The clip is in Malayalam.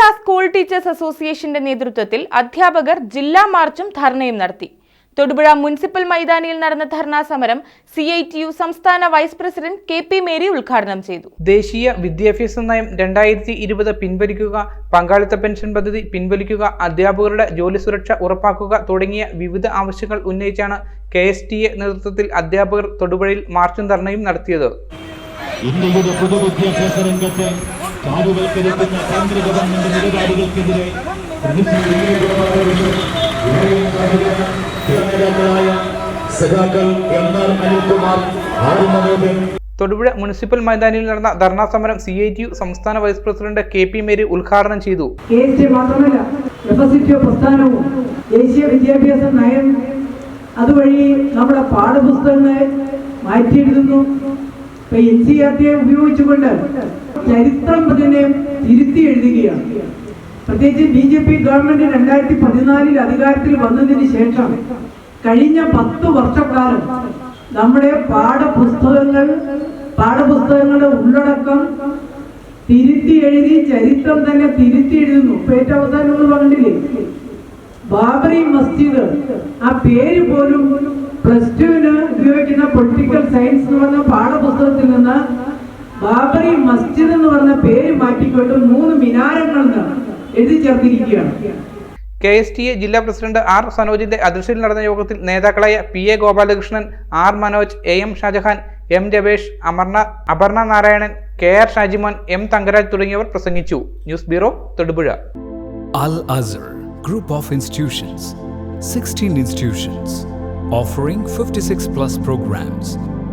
കേരള സ്കൂൾ ടീച്ചേഴ്സ് അസോസിയേഷന്റെ നേതൃത്വത്തിൽ അധ്യാപകർ ജില്ലാ മാർച്ചും ധർണയും നടത്തി. തൊടുപുഴ മുനിസിപ്പൽ മൈതാനിയിൽ നടന്ന ധർണാ സമരം സി ഐ ടി യു സംസ്ഥാന vice president K P Mary ഉദ്ഘാടനം ചെയ്തു. ദേശീയ വിദ്യാഭ്യാസ നയം രണ്ടായിരത്തി ഇരുപത് പിൻവലിക്കുക പങ്കാളിത്ത പെൻഷൻ പദ്ധതി പിൻവലിക്കുക അധ്യാപകരുടെ ജോലി സുരക്ഷ ഉറപ്പാക്കുക തുടങ്ങിയ വിവിധ ആവശ്യങ്ങൾ ഉന്നയിച്ചാണ് കെ എസ് ടി എ നേതൃത്വത്തിൽ അധ്യാപകർ തൊടുപുഴയിൽ മാർച്ചും ധർണയും നടത്തിയത്. ഇന്ത്യയുടെ പൊതുവിദ്യാഭ്യാസ രംഗത്തെ ചാരുവൽക്കരിക്കുന്ന കേന്ദ്ര ഗവൺമെന്റ് നിലപാടുകൾക്കെതിരെ പ്രതിഷേധിക്കുന്ന നേതാക്കളായ സഖാക്കൾ M R Anilkumar Thodupuzha municipal മൈതാനിയിൽ നടന്ന ധർണാ സമരം സി ഐ ടി യു സംസ്ഥാന vice president K P Mary ഉദ്ഘാടനം ചെയ്തു. മാത്രമല്ല പ്രസ്ഥാനവും ദേശീയ വിദ്യാഭ്യാസ നയം അതുവഴി നമ്മുടെ പാഠപുസ്തകങ്ങളെ മാറ്റിയെഴുതുന്നു. ഇപ്പൊ എൻ സി ആർ ടിയെ ഉപയോഗിച്ചുകൊണ്ട് ചരിത്രം തന്നെ തിരുത്തി എഴുതുകയാണ്. പ്രത്യേകിച്ച് ബി ജെ പി ഗവൺമെന്റ് രണ്ടായിരത്തി പതിനാലിൽ അധികാരത്തിൽ വന്നതിന് ശേഷം കഴിഞ്ഞ പത്ത് വർഷക്കാലം നമ്മുടെ പാഠപുസ്തകങ്ങൾ പാഠപുസ്തകങ്ങളുടെ ഉള്ളടക്കം തിരുത്തി എഴുതി ചരിത്രം തന്നെ തിരുത്തി എഴുതുന്നു. ഇപ്പൊ ഏറ്റവും അവസാനം നമ്മൾ പറഞ്ഞില്ലേ? ബാബറി മസ്ജിദ്. ആ പേര് പോലും പ്ലസ് ടുവിന് ഉപയോഗിക്കുന്ന പൊളിറ്റിക്കൽ സയൻസ് എന്ന് പറഞ്ഞ പാഠപുസ്തകത്തിൽ നിന്ന് ബാബറി മസ്ജിദ് എന്ന് പറഞ്ഞ പേര് മാറ്റിക്കൊണ്ട് മൂന്ന് മിനാരങ്ങൾ എഴുതി ചേർത്തിരിക്കുകയാണ്. കെ എസ് ടി എ ജില്ലാ പ്രസിഡന്റ് ആർ സനോജിന്റെ അധ്യക്ഷതയിൽ നടന്ന യോഗത്തിൽ നേതാക്കളായ P A Gopalakrishnan R Manoj A M Shajahan M Ramesh Amarna Aparna Narayanan K R Shajimon M Thangaraj തുടങ്ങിയവർ പ്രസംഗിച്ചു. News bureau Thodupuzha. Al Azhar group of institutions 16 institutions offering 56 plus programs,